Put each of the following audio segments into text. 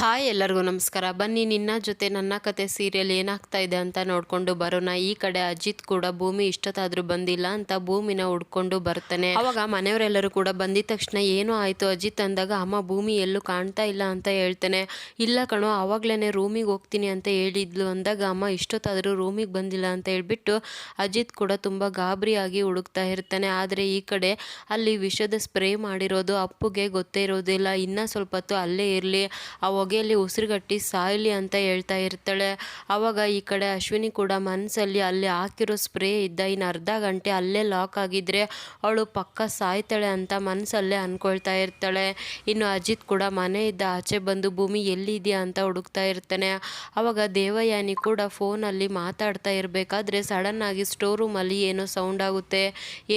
Hi ಎಲ್ಲರಿಗೂ ನಮಸ್ಕಾರ. ಬನ್ನಿ, ನಿನ್ನ ಜೊತೆ ನನ್ನ ಕತೆ ಸೀರಿಯಲ್ ಏನಾಗ್ತಾ ಇದೆ ಅಂತ ನೋಡ್ಕೊಂಡು ಬರೋಣ. ಈ ಕಡೆ ಅಜಿತ್ ಕೂಡ ಭೂಮಿ ಇಷ್ಟೊತ್ತಾದ್ರೂ ಬಂದಿಲ್ಲ ಅಂತ ಭೂಮಿನ ಹುಡ್ಕೊಂಡು ಬರ್ತಾನೆ. ಅವಾಗ ಮನೆಯವರೆಲ್ಲರೂ ಕೂಡ ಬಂದಿದ ತಕ್ಷಣ ಏನು ಆಯಿತು. ಅಜಿತ್ ಅಂದಾಗ, ಅಮ್ಮ, ಭೂಮಿ ಎಲ್ಲೂ ಕಾಣ್ತಾ ಇಲ್ಲ ಅಂತ ಹೇಳ್ತಾನೆ. ಇಲ್ಲ ಕಣೋ ಅವಾಗ್ಲೇನೆ ರೂಮಿಗೆ ಹೋಗ್ತೀನಿ ಅಂತ ಹೇಳಿದ್ಲು ಅಂದಾಗ, ಅಮ್ಮ, ಇಷ್ಟೊತ್ತಾದರೂ ರೂಮಿಗೆ ಬಂದಿಲ್ಲ ಅಂತ ಹೇಳ್ಬಿಟ್ಟು ಅಜಿತ್ ಕೂಡ ತುಂಬ ಗಾಬರಿಯಾಗಿ ಹುಡುಕ್ತಾ ಇರ್ತಾನೆ. ಆದರೆ ಈ ಕಡೆ ಅಲ್ಲಿ ವಿಷದ ಸ್ಪ್ರೇ ಮಾಡಿರೋದು ಅಪ್ಪುಗೆ ಗೊತ್ತೇ ಇರೋದಿಲ್ಲ. ಇನ್ನ ಸ್ವಲ್ಪ ಹೊತ್ತು ಅಲ್ಲೇ ಇರಲಿ. ಆ ಹೊಗೆಯಲ್ಲಿ ಉಸಿರುಗಟ್ಟಿ ಸಾಯಲಿ ಅಂತ ಹೇಳ್ತಾ ಇರ್ತಾಳೆ. ಅವಾಗ ಈ ಕಡೆ ಅಶ್ವಿನಿ ಕೂಡ ಮನಸ್ಸಲ್ಲಿ ಅಲ್ಲಿ ಹಾಕಿರೋ ಸ್ಪ್ರೇ ಇದ್ದ ಇನ್ನು ಅರ್ಧ ಗಂಟೆ ಅಲ್ಲೇ ಲಾಕ್ ಆಗಿದ್ರೆ ಅವಳು ಪಕ್ಕ ಸಾಯ್ತಾಳೆ ಅಂತ ಮನಸ್ಸಲ್ಲೇ ಅಂದ್ಕೊಳ್ತಾ ಇರ್ತಾಳೆ. ಇನ್ನು ಅಜಿತ್ ಕೂಡ ಮನೆಯಿಂದ ಆಚೆ ಬಂದು ಭೂಮಿ ಎಲ್ಲಿದೆಯಾ ಅಂತ ಹುಡುಕ್ತಾ ಇರ್ತಾನೆ. ಆವಾಗ ದೇವಯಾನಿ ಕೂಡ ಫೋನಲ್ಲಿ ಮಾತಾಡ್ತಾ ಇರಬೇಕಾದ್ರೆ ಸಡನ್ ಆಗಿ ಸ್ಟೋರ್ ರೂಮಲ್ಲಿ ಏನೋ ಸೌಂಡ್ ಆಗುತ್ತೆ.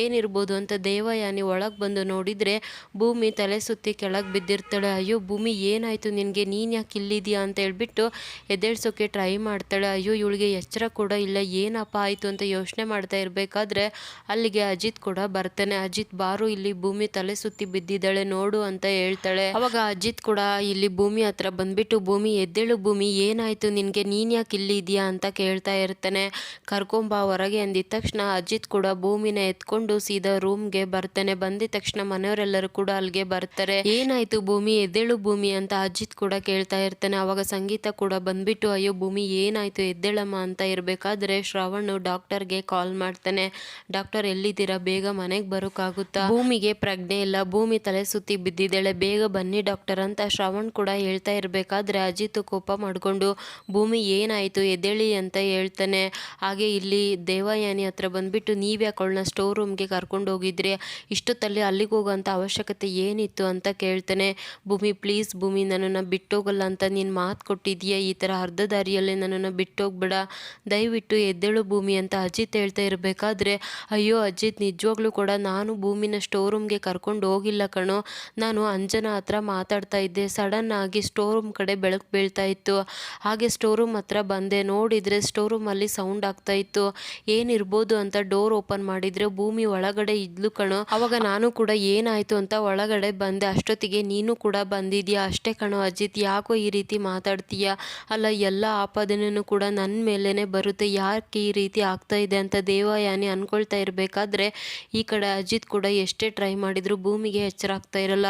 ಏನಿರ್ಬೋದು ಅಂತ ದೇವಯಾನಿ ಒಳಗೆ ಬಂದು ನೋಡಿದರೆ ಭೂಮಿ ತಲೆ ಸುತ್ತಿ ಕೆಳಗೆ ಬಿದ್ದಿರ್ತಾಳೆ. ಅಯ್ಯೋ ಭೂಮಿ ಏನಾಯಿತು ನಿನಗೆ? ನೀನು ಯಾಕೆ ಇಲ್ಲಿದೆಯಾ ಅಂತ ಹೇಳ್ಬಿಟ್ಟು ಎದ್ದೇಳ್ಸೋಕೆ ಟ್ರೈ ಮಾಡ್ತಾಳೆ. ಅಯ್ಯೋ, ಇವಳಿಗೆ ಎಚ್ಚರ ಕೂಡ ಇಲ್ಲ. ಏನಪ್ಪ ಆಯಿತು ಅಂತ ಯೋಚನೆ ಮಾಡ್ತಾ ಇರಬೇಕಾದ್ರೆ ಅಲ್ಲಿಗೆ ಅಜಿತ್ ಕೂಡ ಬರ್ತಾನೆ. ಅಜಿತ್ ಬಾರು ಇಲ್ಲಿ ಭೂಮಿ ತಲೆ ಸುತ್ತಿ ಬಿದ್ದಿದ್ದಾಳೆ. ನೋಡು ಅಂತ ಹೇಳ್ತಾಳೆ. ಅವಾಗ ಅಜಿತ್ ಕೂಡ ಇಲ್ಲಿ ಭೂಮಿ ಹತ್ರ ಬಂದ್ಬಿಟ್ಟು, ಭೂಮಿ, ಎದ್ದೇಳು ಭೂಮಿ, ಏನಾಯ್ತು ನಿನಗೆ? ನೀನು ಯಾಕೆ ಇಲ್ಲಿ ಇದೆಯಾ ಅಂತ ಕೇಳ್ತಾ ಇರ್ತಾನೆ. ಕರ್ಕೊಂಬ ಹೊರಗೆ ಅಂದಿದ ತಕ್ಷಣ ಅಜಿತ್ ಕೂಡ ಭೂಮಿನ ಎತ್ಕೊಂಡು ಸೀದಾ ರೂಮ್ಗೆ ಬರ್ತಾನೆ. ಬಂದಿದ ತಕ್ಷಣ ಮನೆಯವರೆಲ್ಲರೂ ಕೂಡ ಅಲ್ಲಿಗೆ ಬರ್ತಾರೆ. ಏನಾಯ್ತು ಭೂಮಿ? ಎದ್ದೇಳು ಭೂಮಿ? ಅಂತ ಅಜಿತ್ ಕೂಡ ಕೇಳ್ತಾ ಇರ್ತಾನೆ. ಅವಾಗ ಸಂಗೀತ ಕೂಡ ಬಂದ್ಬಿಟ್ಟು, ಅಯ್ಯೋ ಭೂಮಿ, ಏನಾಯ್ತು? ಎದ್ದೇಳಮ್ಮ ಅಂತ ಇರಬೇಕಾದ್ರೆ ಶ್ರವಣ್ ಡಾಕ್ಟರ್ಗೆ ಕಾಲ್ ಮಾಡ್ತಾನೆ. ಡಾಕ್ಟರ್, ಎಲ್ಲಿದ್ದೀರಾ? ಬೇಗ ಮನೆಗೆ ಬರೋಕ್ಕಾಗುತ್ತಾ ಭೂಮಿಗೆ ಪ್ರಜ್ಞೆ ಇಲ್ಲ. ಭೂಮಿ ತಲೆ ಸುತ್ತಿ ಬಿದ್ದಿದ್ದಾಳೆ. ಬೇಗ ಬನ್ನಿ ಡಾಕ್ಟರ್ ಅಂತ ಶ್ರವಣ್ ಕೂಡ ಹೇಳ್ತಾ ಇರಬೇಕಾದ್ರೆ ಅಜಿತ್ ಕೋಪ ಮಾಡಿಕೊಂಡು, ಭೂಮಿ, ಏನಾಯ್ತು? ಎದ್ದೇಳಿ ಅಂತ ಹೇಳ್ತಾನೆ. ಹಾಗೆ ಇಲ್ಲಿ ದೇವಯಾನಿ ಹತ್ರ ಬಂದ್ಬಿಟ್ಟು ನೀವ್ಯಾಕೆ ಅವಳನ್ನ ಸ್ಟೋರ್ ರೂಮ್ಗೆ ಕರ್ಕೊಂಡು ಹೋಗಿದ್ರಿ? ಇಷ್ಟೊತ್ತಲ್ಲಿ ಅಲ್ಲಿಗೆ ಹೋಗೋಂಥ ಅವಶ್ಯಕತೆ ಏನಿತ್ತು ಅಂತ ಕೇಳ್ತಾನೆ. ಭೂಮಿ, ಪ್ಲೀಸ್ ಭೂಮಿ ನನ್ನನ್ನು ಬಿಟ್ಟೋಗಲ್ಲ ಅಂತ ನೀನು ಮಾತು ಕೊಟ್ಟಿದ್ದೀಯ? ಈ ಥರ ಅರ್ಧ ದಾರಿಯಲ್ಲೇ ನನ್ನನ್ನು ಬಿಟ್ಟೋಗ್ಬೇಡ. ದಯವಿಟ್ಟು ಎದ್ದೇಳು ಭೂಮಿ ಅಂತ ಅಜಿತ್ ಹೇಳ್ತಾ ಇರಬೇಕಾದ್ರೆ, ಅಯ್ಯೋ ಅಜಿತ್, ನಿಜವಾಗ್ಲೂ ಕೂಡ ನಾನು ಭೂಮಿನ ಸ್ಟೋರ್ ರೂಮ್ಗೆ ಕರ್ಕೊಂಡು ಹೋಗಿಲ್ಲ ಕಣೋ. ನಾನು ಅಂಜನಾ ಹತ್ರ ಮಾತಾಡ್ತಾ ಇದ್ದೆ. ಸಡನ್ ಆಗಿ ಸ್ಟೋರ್ ರೂಮ್ ಕಡೆ ಬೆಳಕು ಬೀಳ್ತಾ ಇತ್ತು. ಹಾಗೆ ಸ್ಟೋರ್ ರೂಮ್ ಹತ್ರ ಬಂದೆ. ನೋಡಿದರೆ ಸ್ಟೋರ್ ರೂಮಲ್ಲಿ ಸೌಂಡ್ ಆಗ್ತಾ ಇತ್ತು. ಏನಿರ್ಬೋದು ಅಂತ ಡೋರ್ ಓಪನ್ ಮಾಡಿದರೆ ಭೂಮಿ ಒಳಗಡೆ ಇದ್ಲು ಕಣೋ. ಅವಾಗ ನಾನು ಕೂಡ ಏನಾಯಿತು ಅಂತ ಒಳಗಡೆ ಬಂದೆ. ಅಷ್ಟೊತ್ತಿಗೆ ನೀನು ಕೂಡ ಬಂದಿದ್ಯಾ? ಅಷ್ಟೇ ಕಣೋ ಅಜಿತ್. ಯಾಕೋ ಈ ರೀತಿ ಮಾತಾಡ್ತೀಯ? ಅಲ್ಲ, ಎಲ್ಲ ಆಪಾದನೆಯೂ ಕೂಡ ನನ್ನ ಮೇಲೇ ಬರುತ್ತೆ. ಯಾಕೆ ಈ ರೀತಿ ಆಗ್ತಾ ಇದೆ ಅಂತ ದೇವಯಾನಿ ಅಂದ್ಕೊಳ್ತಾ ಇರಬೇಕಾದ್ರೆ, ಈ ಕಡೆ ಅಜಿತ್ ಕೂಡ ಎಷ್ಟೇ ಟ್ರೈ ಮಾಡಿದ್ರು ಭೂಮಿಗೆ ಎಚ್ಚರ ಆಗ್ತಾ ಇರಲ್ಲ.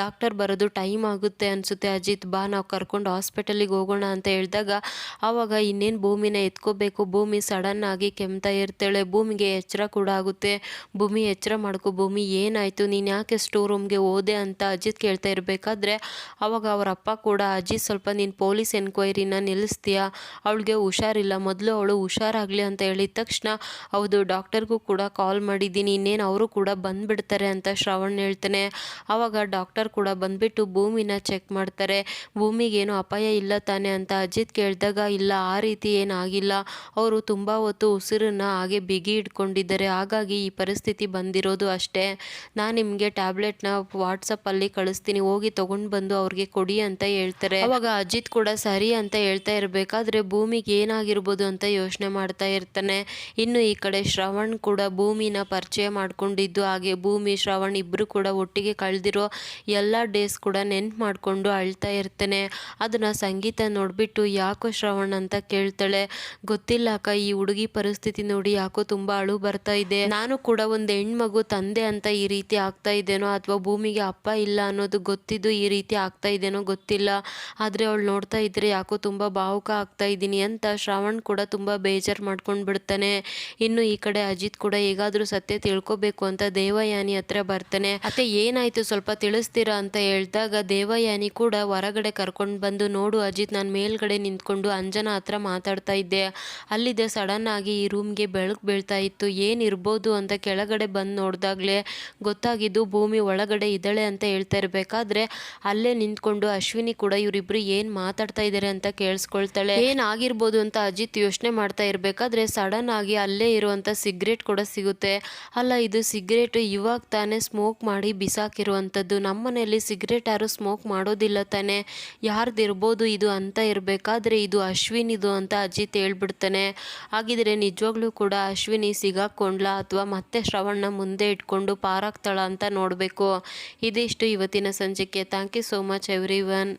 ಡಾಕ್ಟರ್ ಬರೋದು ಟೈಮ್ ಆಗುತ್ತೆ ಅನಿಸುತ್ತೆ ಅಜಿತ್. ಬಾ, ನಾವು ಕರ್ಕೊಂಡು ಹಾಸ್ಪಿಟಲಿಗೆ ಹೋಗೋಣ ಅಂತ ಹೇಳಿದಾಗ, ಆವಾಗ ಇನ್ನೇನು ಭೂಮಿನ ಎತ್ಕೋಬೇಕು? ಭೂಮಿ ಸಡನ್ ಆಗಿ ಕೆಮ್ತಾ ಇರ್ತಾಳೆ. ಭೂಮಿಗೆ ಎಚ್ಚರ ಕೂಡ ಆಗುತ್ತೆ. ಭೂಮಿ ಎಚ್ಚರ ಮಾಡ್ಕೊ ಭೂಮಿ, ಏನಾಯಿತು? ನೀನು ಯಾಕೆ ಸ್ಟೋರ್ ರೂಮ್ಗೆ ಹೋದೆ ಅಂತ ಅಜಿತ್ ಕೇಳ್ತಾ ಇರಬೇಕಾದ್ರೆ ಅವಾಗ ಅವರ ಅಪ್ಪ ಕೂಡ ಅಜ್ಜಿ, ಸ್ವಲ್ಪ ನೀನು ಪೊಲೀಸ್ ಎನ್ಕ್ವೈರಿನ ನಿಲ್ಲಿಸ್ತೀಯಾ? ಅವಳಿಗೆ ಹುಷಾರಿಲ್ಲ. ಮೊದಲು ಅವಳು ಹುಷಾರಾಗಲಿ ಅಂತ ಹೇಳಿದ ತಕ್ಷಣ ಹೌದು, ಡಾಕ್ಟರ್ಗೂ ಕೂಡ ಕಾಲ್ ಮಾಡಿದ್ದೀನಿ. ಇನ್ನೇನು ಅವರು ಕೂಡ ಬಂದುಬಿಡ್ತಾರೆ ಅಂತ ಶ್ರವಣ್ ಹೇಳ್ತಾನೆ. ಆವಾಗ ಡಾಕ್ಟರ್ ಕೂಡ ಬಂದುಬಿಟ್ಟು ಭೂಮಿನ ಚೆಕ್ ಮಾಡ್ತಾರೆ. ಭೂಮಿಗೇನು ಅಪಾಯ ಇಲ್ಲ ತಾನೆ ಅಂತ ಅಜಿತ್ ಕೇಳಿದಾಗ, ಇಲ್ಲ, ಆ ರೀತಿ ಏನಾಗಿಲ್ಲ ಅವರು ತುಂಬ ಹೊತ್ತು ಉಸಿರನ್ನ ಹಾಗೆ ಬಿಗಿ ಇಟ್ಕೊಂಡಿದ್ದಾರೆ. ಹಾಗಾಗಿ ಈ ಪರಿಸ್ಥಿತಿ ಬಂದಿರೋದು ಅಷ್ಟೇ. ನಾನು ನಿಮಗೆ ಟ್ಯಾಬ್ಲೆಟ್ನ ವಾಟ್ಸಪ್ಪಲ್ಲಿ ಕಳಿಸ್ತೀನಿ. ಹೋಗಿ ತೊಗೊಂಡು ಬಂದು ಅವ್ರಿಗೆ ಕೊಡಿ ಅಂತ ಹೇಳ್ತಾರೆ. ಅವಾಗ ಅಜಿತ್ ಕೂಡ ಸರಿ ಅಂತ ಹೇಳ್ತಾ ಇರಬೇಕಾದ್ರೆ ಭೂಮಿಗೆ ಏನಾಗಿರ್ಬೋದು ಅಂತ ಯೋಚನೆ ಮಾಡ್ತಾ ಇರ್ತಾನೆ. ಇನ್ನು ಈ ಕಡೆ ಶ್ರವಣ್ ಕೂಡ ಭೂಮಿನ ಪರಿಚಯ ಮಾಡ್ಕೊಂಡಿದ್ದು ಹಾಗೆ ಭೂಮಿ, ಶ್ರವಣ್ ಇಬ್ಬರು ಕೂಡ ಒಟ್ಟಿಗೆ ಕಳೆದಿರೋ ಎಲ್ಲ ಡೇಸ್ ಕೂಡ ನೆನ್ಪು ಮಾಡಿಕೊಂಡು ಅಳ್ತಾ ಇರ್ತಾನೆ. ಅದನ್ನ ಸಂಗೀತ ನೋಡಿಬಿಟ್ಟು ಯಾಕೋ ಶ್ರವಣ್ ಅಂತ ಕೇಳ್ತಾಳೆ. ಗೊತ್ತಿಲ್ಲ ಅಕ್ಕ, ಈ ಹುಡುಗಿ ಪರಿಸ್ಥಿತಿ ನೋಡಿ ಯಾಕೋ ತುಂಬಾ ಅಳು ಬರ್ತಾ ಇದೆ. ನಾನು ಕೂಡ ಒಂದು ಹೆಣ್ಮಗು ತಂದೆ ಅಂತ ಈ ರೀತಿ ಆಗ್ತಾ ಇದ್ದೇನೋ ಅಥವಾ ಭೂಮಿಗೆ ಅಪ್ಪ ಇಲ್ಲ ಅನ್ನೋದು ಗೊತ್ತಿದ್ದು ಈ ರೀತಿ ಆಗ್ತಾ ಇದೇನೋ ಗೊತ್ತಿಲ್ಲ. ಆದರೆ ಅವಳು ನೋಡ್ತಾ ಇದ್ರೆ ಯಾಕೋ ತುಂಬ ಭಾವುಕ ಆಗ್ತಾ ಇದ್ದೀನಿ ಅಂತ ಶ್ರಾವಣ್ ಕೂಡ ತುಂಬ ಬೇಜಾರು ಮಾಡ್ಕೊಂಡು ಬಿಡ್ತಾನೆ. ಇನ್ನು ಈ ಕಡೆ ಅಜಿತ್ ಕೂಡ ಹೇಗಾದರೂ ಸತ್ಯ ತಿಳ್ಕೊಬೇಕು ಅಂತ ದೇವಯಾನಿ ಹತ್ರ ಬರ್ತಾನೆ. ಅತ್ತೆ, ಏನಾಯ್ತು ಸ್ವಲ್ಪ ತಿಳಿಸ್ತೀರಾ ಅಂತ ಹೇಳಿದಾಗ ದೇವಯಾನಿ ಕೂಡ ಹೊರಗಡೆ ಕರ್ಕೊಂಡು ಬಂದು ನೋಡು ಅಜಿತ್, ನಾನು ಮೇಲ್ಗಡೆ ನಿಂತ್ಕೊಂಡು ಅಂಜನಾ ಹತ್ರ ಮಾತಾಡ್ತಾ ಇದ್ದೆ. ಅಲ್ಲಿದೆ ಸಡನ್ ಆಗಿ ಈ ರೂಮ್ಗೆ ಬೆಳಕು ಬೀಳ್ತಾ ಇತ್ತು. ಏನಿರ್ಬೋದು ಅಂತ ಕೆಳಗಡೆ ಬಂದು ನೋಡಿದಾಗ್ಲೇ ಗೊತ್ತಾಗಿದ್ದು ಭೂಮಿ ಒಳಗಡೆ ಇದ್ದಾಳೆ ಅಂತ ಹೇಳ್ತಾ ಇರಬೇಕಾದ್ರೆ ಅಲ್ಲೇ ನಿಂತ್ಕೊಂಡು ಅಶ್ವಿನಿ ಕೂಡ ಇವರಿಬ್ರು ಏನು ಮಾತಾಡ್ತಾ ಇದ್ದಾರೆ ಅಂತ ಕೇಳಿಸ್ಕೊಳ್ತಾಳೆ. ಏನಾಗಿರ್ಬೋದು ಅಂತ ಅಜಿತ್ ಯೋಚನೆ ಮಾಡ್ತಾ ಇರಬೇಕಾದ್ರೆ ಸಡನ್ ಆಗಿ ಅಲ್ಲೇ ಇರುವಂತ ಸಿಗರೇಟ್ ಕೂಡ ಸಿಗುತ್ತೆ. ಅಲ್ಲ, ಇದು ಸಿಗರೇಟ್ ಇವಾಗ ತಾನೇ ಸ್ಮೋಕ್ ಮಾಡಿ ಬಿಸಾಕಿರುವಂಥದ್ದು ನಮ್ಮನೆಯಲ್ಲಿ ಸಿಗರೇಟ್ ಯಾರು ಸ್ಮೋಕ್ ಮಾಡೋದಿಲ್ಲ ತಾನೆ. ಯಾರ್ದಿರ್ಬೋದು ಇದು ಅಂತ ಇರಬೇಕಾದ್ರೆ ಇದು ಅಶ್ವಿನಿದು ಅಂತ ಅಜಿತ್ ಹೇಳ್ಬಿಡ್ತಾನೆ. ಹಾಗಿದ್ರೆ ನಿಜವಾಗ್ಲೂ ಕೂಡ ಅಶ್ವಿನಿ ಸಿಗಾಕೊಂಡ್ಲಾ ಅಥವಾ ಮತ್ತೆ ಶ್ರವಣ್ಣ ಮುಂದೆ ಇಟ್ಕೊಂಡು ಪಾರಾಗ್ತಾಳ ಅಂತ ನೋಡಬೇಕು. ಇದಿಷ್ಟು ಇವತ್ತಿನ ಸಂಚಿಕೆ. Thank you so much everyone